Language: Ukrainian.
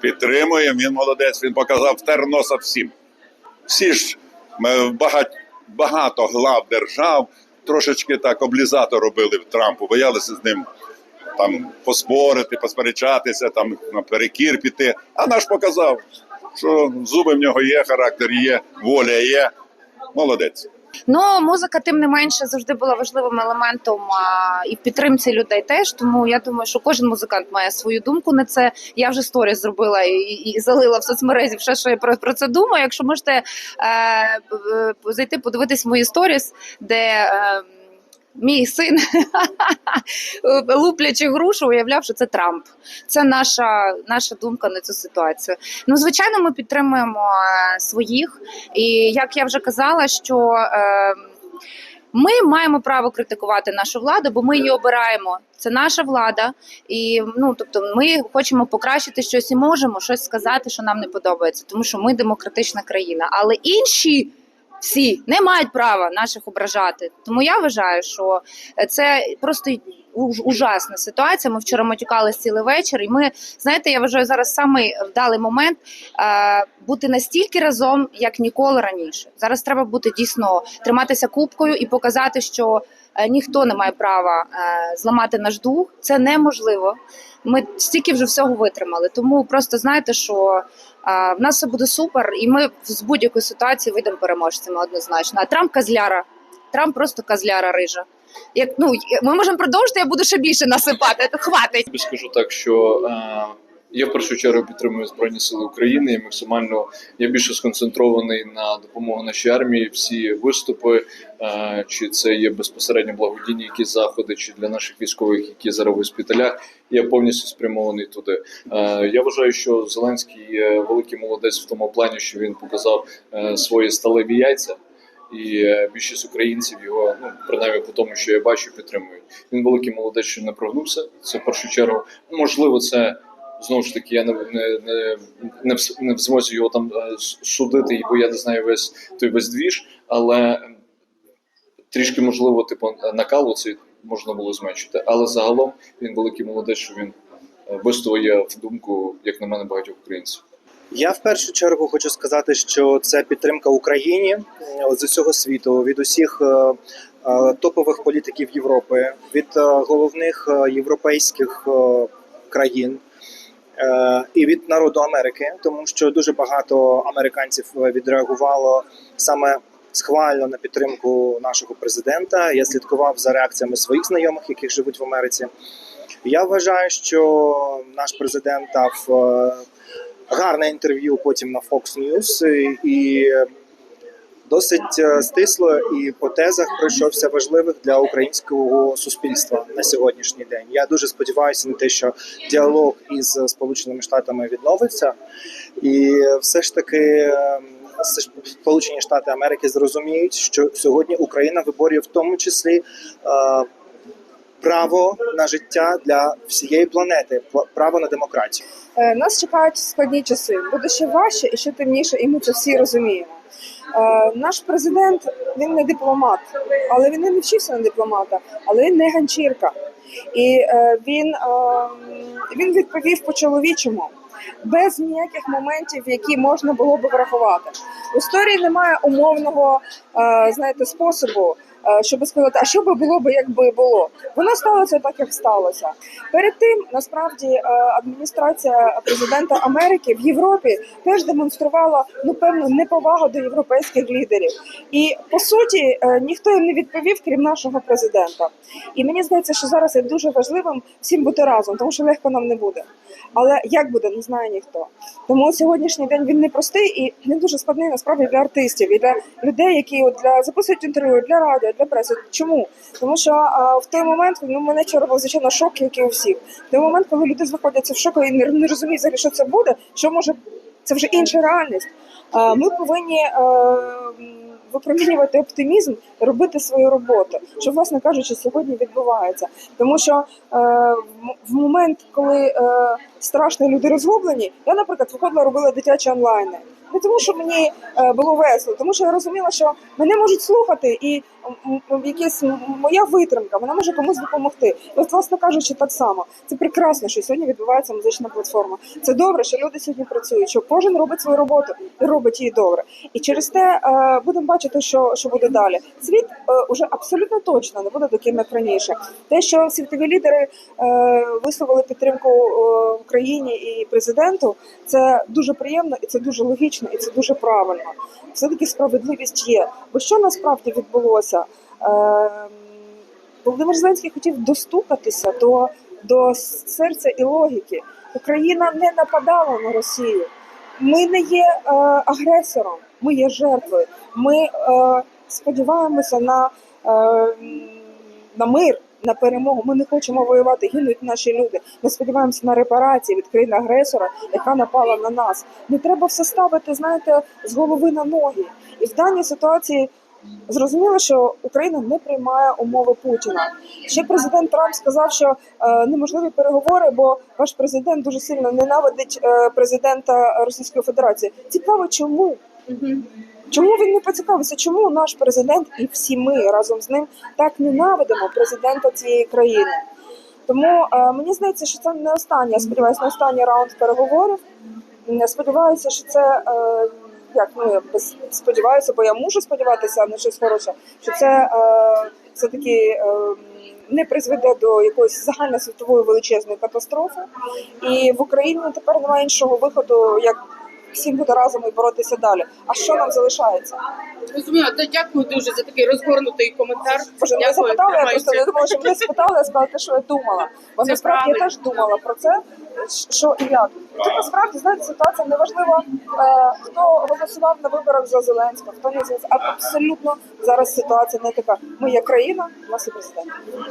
Підтримуємо, він молодець, він показав втер носа всім. Всі ж е, багать, багато глав держав трошечки так облізато робили в Трампу, боялися з ним там поспорити, посперечатися, там наперекір піти. А наш показав, що зуби в нього є, характер є, воля є. Молодець. Ну, музика, тим не менше, завжди була важливим елементом а, і в підтримці людей теж. Тому я думаю, що кожен музикант має свою думку на це. Я вже сторіс зробила і, і, залила в соцмережі все, що я про, про це думаю. Якщо можете е, зайти подивитись мої сторіс, де. Е, Мій син, луплячи грушу, уявляв, що це Трамп. Це наша, наша думка на цю ситуацію. Ну, звичайно, ми підтримуємо е, своїх. І як я вже казала, що е, ми маємо право критикувати нашу владу, бо ми її обираємо. Це наша влада, і ну тобто, ми хочемо покращити щось і можемо щось сказати, що нам не подобається, тому що ми демократична країна. Але інші всі не мають права наших ображати. Тому я вважаю, що це просто ужасна ситуація. Ми вчора матюкалися цілий вечір, і ми знаєте, я вважаю зараз самий вдалий момент е, бути настільки разом, як ніколи раніше. Зараз треба бути дійсно триматися кубкою і показати, що е, ніхто не має права е, зламати наш дух. Це неможливо. Ми стільки вже всього витримали. Тому просто знаєте, що а, в нас все буде супер, і ми з будь-якої ситуації вийдемо переможцями однозначно. А Трамп козляра. Трамп просто козляра рижа. Як ну ми можемо продовжити, я буду ще більше насипати. Хватить. скажу так, що е, я в першу чергу підтримую Збройні Сили України і максимально я більше сконцентрований на допомогу нашій армії. Всі виступи, е, чи це є безпосередньо благодійні якісь заходи, чи для наших військових, які зараз в госпіталях. Я повністю спрямований туди. Е, я вважаю, що Зеленський великий молодець в тому плані, що він показав е, свої сталеві яйця. І більшість українців його, ну принаймні по тому, що я бачу, підтримують. Він великий молодець, що не прогнувся. Це в першу чергу. Можливо, це знову ж таки. Я не не, не, не, в, змозі його там е, судити, бо я не знаю весь той весь двіж, але трішки можливо, типу, накалу цей можна було зменшити. Але загалом він великий молодець, що він е, вистоює в думку, як на мене, багатьох українців. Я в першу чергу хочу сказати, що це підтримка Україні е, з усього світу, від усіх топових політиків Європи, від головних європейських країн і від народу Америки, тому що дуже багато американців е, відреагувало саме схвально на підтримку нашого президента. Я слідкував за реакціями своїх знайомих, які живуть в Америці. Я вважаю, що наш президент дав е, гарне інтерв'ю потім на Fox News і досить е, стисло і по тезах пройшовся важливих для українського суспільства на сьогоднішній день. Я дуже сподіваюся на те, що діалог із Сполученими Штатами відновиться, і все ж таки. е, ж Сполучені Штати Америки зрозуміють, що сьогодні Україна виборює в тому числі е, право на життя для всієї планети, право на демократію. Е, Нас чекають складні часи. Буде ще важче і ще темніше, і ми це всі розуміємо. Е, Наш президент він не дипломат, але він не навчився на дипломата, але він не ганчірка. І е, він, е, він відповів по-чоловічому, без ніяких моментів, які можна було би врахувати. В історії немає умовного знаєте, способу, щоб сказати, а що би було би, якби було. Воно сталося так, як сталося. Перед тим насправді е, адміністрація президента Америки в Європі теж демонструвала ну певну неповагу до європейських лідерів. І по суті е, ніхто їм не відповів, крім нашого президента. І мені здається, що зараз є дуже важливим всім бути разом, тому що легко нам не буде. Але як буде, не знає ніхто. Тому сьогоднішній день він непростий і він дуже складний насправді для артистів і для людей, які от для записують інтерв'ю для радіо, для преси. Чому? Тому що а, в той момент ну мене вчора був звичайно шок, як і у всіх. В той момент, коли люди знаходяться в шоку і не, не розуміють, взагалі, що це буде, що може це вже інша реальність. А, ми повинні. е, м, Випромінювати оптимізм, робити свою роботу, що, власне кажучи, сьогодні відбувається. Тому що е, в момент, коли е, страшно люди розгублені, я, наприклад, виходила, робила дитячі онлайни. Не тому, що мені е, було весело, тому що я розуміла, що мене можуть слухати, і якась моя витримка, вона може комусь допомогти. От, власне кажучи, так само. Це прекрасно, що сьогодні відбувається музична платформа. Це добре, що люди сьогодні працюють, що кожен робить свою роботу і робить її добре. І через те е, будемо бачити, що, що буде далі. Світ е, уже абсолютно точно не буде таким, як раніше. Те, що світові лідери висловили підтримку Україні і президенту, це дуже приємно і це дуже логічно, і це дуже правильно. Все таки справедливість є. Бо що насправді відбулося? Е, Володимир Зеленський хотів достукатися до, до серця і логіки. Україна не нападала на Росію. Ми не є е, агресором, ми є жертвою. Ми е, сподіваємося на, е, на мир, на перемогу. Ми не хочемо воювати, гинуть наші люди. Ми сподіваємося на репарації від країни агресора, яка напала на нас. Не треба все ставити, знаєте, з голови на ноги. І в даній ситуації зрозуміло, що Україна не приймає умови Путіна. Ще президент Трамп сказав, що е, неможливі переговори, бо ваш президент дуже сильно ненавидить е, президента Російської Федерації. Цікаво, чому? Чому він не поцікавився? Чому наш президент і всі ми разом з ним так ненавидимо президента цієї країни? Тому е, мені здається, що це не останнє. Сподіваюся, не останній раунд переговорів. Я сподіваюся, що це е, як ну без сподіваюся, бо я мушу сподіватися на щось хороше. Що це е, все таки е, не призведе до якоїсь загальносвітової величезної катастрофи. І в Україні тепер немає іншого виходу, як всім бути разом і боротися далі. А що нам залишається? Розумію, то дякую дуже за такий розгорнутий коментар. Боже, мене Дякую, запитали, я просто не думала, що мене спитали, я сказала те, що я думала. Бо Це насправді я правильно. теж думала про це, що і як. І тут насправді знаєте, ситуація неважливо, е, хто голосував на виборах за Зеленського, хто не за Зеленського. Абсолютно зараз ситуація не така. Ми є країна, у нас є президент.